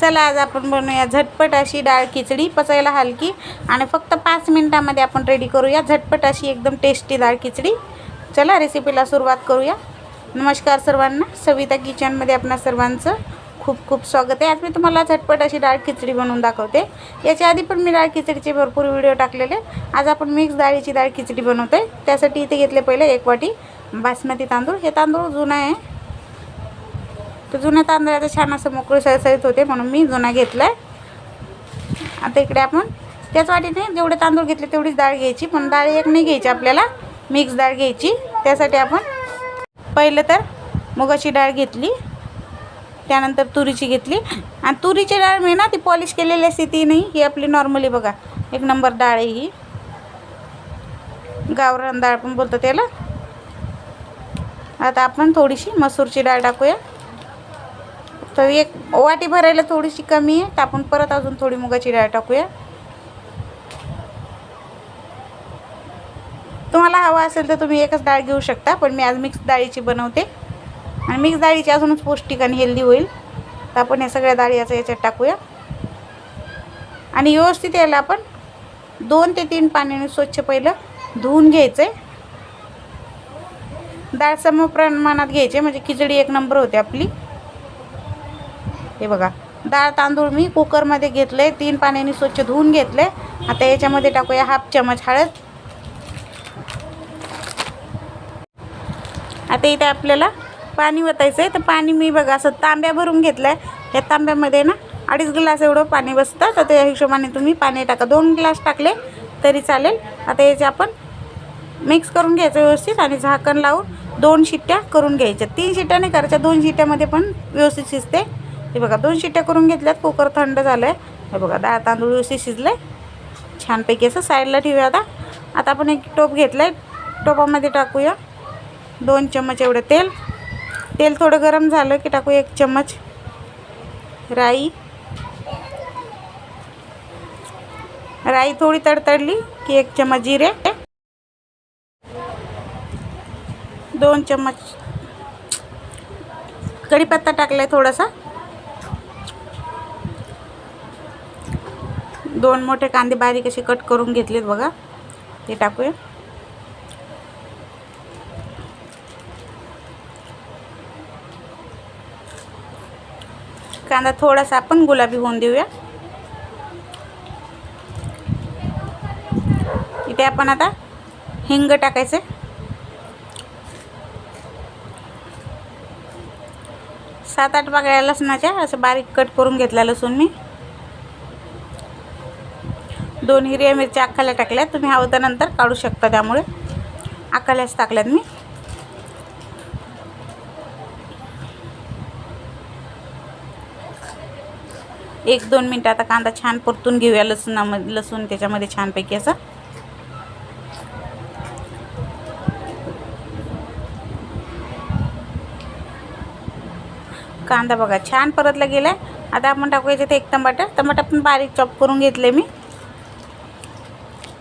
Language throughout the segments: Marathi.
चला आज आपण बनवूया झटपट अशी डाळ खिचडी पचायला हलकी आणि फक्त पाच मिनटामध्ये आपण रेडी करूया झटपट अशी एकदम टेस्टी डाळ खिचडी. चला रेसिपीला सुरुवात करूया. नमस्कार सर्वांना. सविता किचनमध्ये आपणा सर्वांचं खूप खूप स्वागत आहे. आज मी तुम्हाला झटपट अशी डाळ खिचडी बनवून दाखवते. याच्या आधी पण मी डाळ खिचडीचे भरपूर व्हिडिओ टाकलेले. आज आपण मिक्स डाळीची डाळ खिचडी बनवतो आहे त्यासाठी इथे घेतले पहिले एक वाटी बासमती तांदूळ. हे तांदूळ जुना आहे. तर जुन्या तांदळाचं छान असं मोकळं सळसळीत होते म्हणून मी जुना घेतला आहे आता इकडे आपण त्याच वाटीने जेवढे तांदूळ घेतले तेवढीच डाळ घ्यायची पण डाळ एक नाही घ्यायची आपल्याला मिक्स डाळ घ्यायची. त्यासाठी आपण पहिलं तर मुगाची डाळ घेतली त्यानंतर तुरीची घेतली. आणि तुरीची डाळ मी ना ती पॉलिश केलेली असते ती नाही ही आपली नॉर्मली बघा. एक नंबर डाळ आहे ही. गावरान डाळ पण बोलतो त्याला आता आपण थोडीशी मसूरची डाळ टाकूया. तर एक वाटी भरायला थोडीशी कमी आहे. तर आपण परत अजून थोडी मुगाची डाळ टाकूया. तुम्हाला हवा असेल तर तुम्ही एकच डाळ घेऊ शकता पण मी आज मिक्स डाळीची बनवते. आणि मिक्स डाळीची अजूनच पौष्टिक आणि हेल्दी होईल. तर आपण या सगळ्या डाळी याचा याच्यात टाकूया. आणि व्यवस्थित याला आपण दोन ते तीन पाण्याने स्वच्छ पहिलं धुवून घ्यायचं आहे डाळ सम प्रमाणात घ्यायचे म्हणजे खिचडी एक नंबर होते आपली. हे बघा. डाळ तांदूळ मी कुकरमध्ये घेतले तीन पाण्याने स्वच्छ धुवून घेतलं. आहे आता याच्यामध्ये टाकूया हाफ चमच हळद. आता इथे आपल्याला पाणी वतायचं आहे. तर पाणी मी बघा असं तांब्या भरून घेतलं आहे ह्या तांब्यामध्ये ना अडीच ग्लास एवढं पाणी बसतं. तर त्या हिशोबाने तुम्ही पाणी टाका. दोन ग्लास टाकले तरी चालेल. आता याचे आपण मिक्स करून घ्यायचं व्यवस्थित आणि झाकण लावून दोन शिट्ट्या करून घ्यायच्या. तीन शिट्ट्या नाही करायच्या दोन शिट्ट्यामध्ये पण व्यवस्थित शिजते. हे बघा दोन शिट्ट्या करून घेतल्यात. कुकर थंड झालं आहे हे बघा डाळ तांदूळ व्यवस्थित शिजलं आहे छानपैकी असं साईडला ठेवूया आता. आता आपण एक टोप घेतलं आहे टोपामध्ये टाकूया. दोन चम्मच एवढं तेल. तेल थोडं गरम झालं की टाकू एक चम्मच राई. राई थोडी तडतडली की एक चम्मच जिरे. दोन चम्मच कढीपत्ता टाकला आहे थोडासा. दोन मोठे कांदे बारीक असे कट करून घेतलेत बघा. ते टाकूया. कांदा थोडासा आपण गुलाबी होऊन देऊया. इथे आपण आता हिंग टाकायचे. सात आठ पाकळ्या लसणाच्या असं बारीक कट करून घेतला लसूण मी. दोन हिरव्या मिरच्या अख्खाल्या टाकल्या तुम्ही हवं तर नंतर काढू शकता त्यामुळे. अख्खाल्याच टाकल्यात मी. एक दोन मिनटं आता कांदा छान परतून घेऊया लसूणामध्ये लसूण त्याच्यामध्ये छानपैकी असं. कांदा बघा छान परतला गेला आहे आता आपण टाकूया तिथे एक टमाटर. टमाटर पण बारीक चॉप करून घेतले मी.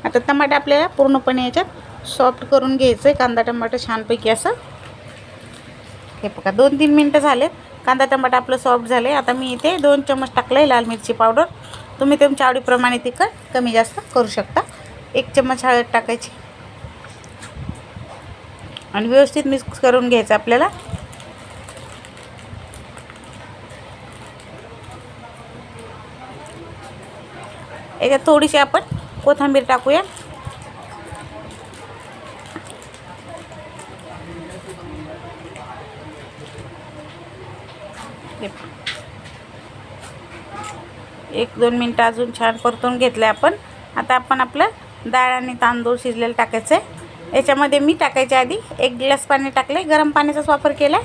आता टमाटे आपल्याला पूर्णपणे याच्यात सॉफ्ट करून घ्यायचं आहे कांदा टमाटर छानपैकी असं. हे बघा दोन तीन मिनटं झालेत. कांदा टमाटर आपलं सॉफ्ट झालं आहे आता मी इथे दोन चम्मच टाकलं आहे लाल मिरची पावडर तुम्ही तुमच्या आवडीप्रमाणे तिखट कमी जास्त करू शकता. एक चम्मच हळद टाकायची. आणि व्यवस्थित मिक्स करून घ्यायचं आपल्याला. याच्यात थोडीशी आपण कोथिंबीर टाकूया. एक दोन मिनटं अजून छान परतून घेतलं आपण. आता आपण आपलं डाळ आणि तांदूळ शिजलेलं टाकायचं. आहे याच्यामध्ये मी टाकायच्या आधी एक ग्लास पाणी टाकले गरम पाण्याचाच वापर केला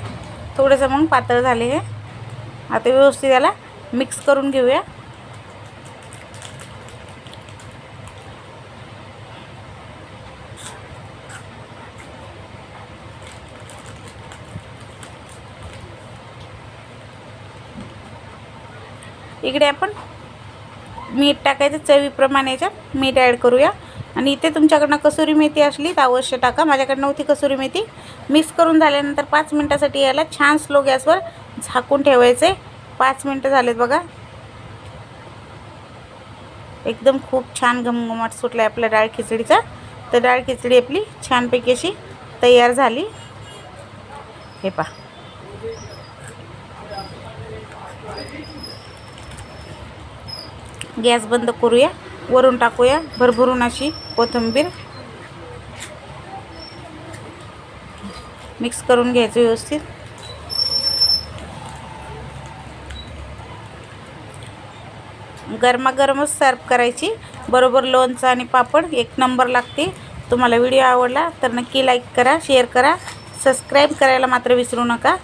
थोडंसं मग पातळ झाले हे. आता व्यवस्थित याला मिक्स करून घेऊया. इकडे आपण मीठ टाकायचं चवीप्रमाणे याच्यात. मीठ ॲड करूया. आणि इथे तुमच्याकडनं कसुरी मेथी असली तर अवश्य टाका. माझ्याकडे नव्हती कसुरी मेथी. मिक्स करून झाल्यानंतर पाच मिनटासाठी याला छान स्लो गॅसवर झाकून ठेवायचे. पाच मिनटं झालेत बघा. एकदम खूप छान घमघमाट सुटला आहे आपल्या डाळ खिचडीचा. तर डाळ खिचडी आपली छानपैकी अशी तयार झाली. हे पहा. गॅस बंद करूया वरून टाकूया भरभरून अशी कोथिंबीर. मिक्स करून घ्यायचं व्यवस्थित. गरमागरमच सर्व करायची. बरोबर लोणचं आणि पापड एक नंबर लागते तुम्हाला व्हिडिओ आवडला तर नक्की लाईक करा शेअर करा. सबस्क्राईब करायला मात्र विसरू नका.